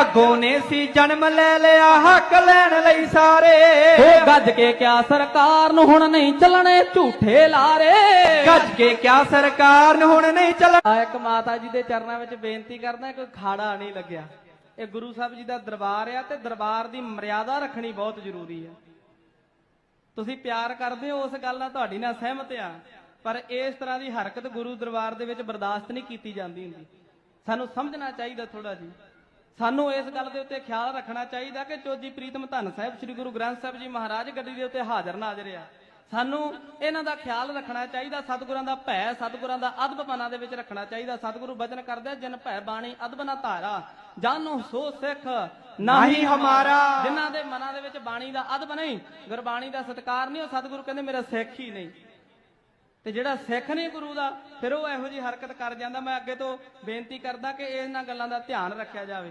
ਅੱਗੋਂ ਨੇ ਸੀ ਜਨਮ ਲੈ ਲਿਆ ਹੱਕ ਲੈਣ ਲਈ ਸਾਰੇ। ਉਹ ਗੱਜ ਕੇ ਕਿਆ ਸਰਕਾਰ ਨੂੰ ਹੁਣ ਨਹੀਂ ਚੱਲਣੇ ਝੂਠੇ ਲਾਰੇ। ਗੱਜ ਕੇ ਕਿਆ ਸਰਕਾਰ ਨੂੰ ਹੁਣ ਨਹੀਂ ਚੱਲ ਆ ਇੱਕ ਮਾਤਾ ਜੀ ਦੇ ਚਰਨਾਂ ਵਿੱਚ ਬੇਨਤੀ ਕਰਦਾ ਕੋਈ ਖਾੜਾ ਨਹੀਂ ਲੱਗਿਆ। ਇਹ ਗੁਰੂ ਸਾਹਿਬ ਜੀ ਦਾ ਦਰਬਾਰ ਆ ਤੇ ਦਰਬਾਰ ਦੀ ਮਰਿਆਦਾ ਰੱਖਣੀ ਬਹੁਤ ਜ਼ਰੂਰੀ ਆ। ਤੁਸੀਂ ਪਿਆਰ ਕਰਦੇ ਹੋ ਉਸ ਗੱਲ ਨਾਲ ਤੁਹਾਡੀ ਨਾਲ ਸਹਿਮਤ ਆ। ਪਰ ਇਸ ਤਰ੍ਹਾਂ ਦੀ ਹਰਕਤ ਗੁਰੂ ਦਰਬਾਰ ਦੇ ਵਿੱਚ ਬਰਦਾਸ਼ਤ ਨਹੀਂ ਕੀਤੀ ਜਾਂਦੀ ਹੁੰਦੀ। ਸਾਨੂੰ ਸਮਝਣਾ ਚਾਹੀਦਾ ਥੋੜਾ ਜੀ ਸਾਨੂੰ ਇਸ ਗੱਲ ਦੇ ਉੱਤੇ ਖਿਆਲ ਰੱਖਣਾ ਚਾਹੀਦਾ ਕਿ ਚੋਜੀ ਪ੍ਰੀਤਮ ਧੰਨ ਸਾਹਿਬ ਸ੍ਰੀ ਗੁਰੂ ਗ੍ਰੰਥ ਸਾਹਿਬ ਜੀ ਮਹਾਰਾਜ ਗੱਦੀ ਦੇ ਉੱਤੇ ਹਾਜ਼ਰ ਨਾਜ਼ਰ ਆ। ਸਾਨੂੰ ਇਹਨਾਂ ਦਾ ਖਿਆਲ ਰੱਖਣਾ ਚਾਹੀਦਾ ਸਤਿਗੁਰਾਂ ਦਾ ਭੈ ਸਤਿਗੁਰਾਂ ਦਾ ਅਦਬ ਮਨਾਂ ਦੇ ਵਿੱਚ ਰੱਖਣਾ ਚਾਹੀਦਾ। ਸਤਿਗੁਰੂ ਬਚਨ ਕਰਦੇ ਜਿਨ ਭੈ ਬਾਣੀ ਅਦਬ ਨਾ ਧਾਰਾ ਜਾਨੋ ਸੋ ਸਿੱਖ ਨਾਹੀ ਹਮਾਰਾ। ਜਿਨ੍ਹਾਂ ਦੇ ਮਨਾਂ ਦੇ ਵਿੱਚ ਬਾਣੀ ਦਾ ਅਦਬ ਨਹੀਂ ਗੁਰਬਾਣੀ ਦਾ ਸਤਿਕਾਰ ਨਹੀਂ ਉਹ ਸਤਿਗੁਰੂ ਕਹਿੰਦੇ ਮੇਰਾ ਸਿੱਖ ਹੀ ਨਹੀਂ। ਤੇ ਜਿਹੜਾ ਸਿੱਖ ਨਹੀਂ ਗੁਰੂ ਦਾ ਫਿਰ ਉਹ ਇਹੋ ਜੀ ਹਰਕਤ ਕਰ ਜਾਂਦਾ। ਮੈਂ ਅੱਗੇ ਤੋਂ ਬੇਨਤੀ ਕਰਦਾ ਕਿ ਇਹਨਾਂ ਗੱਲਾਂ ਦਾ ਧਿਆਨ ਰੱਖਿਆ ਜਾਵੇ।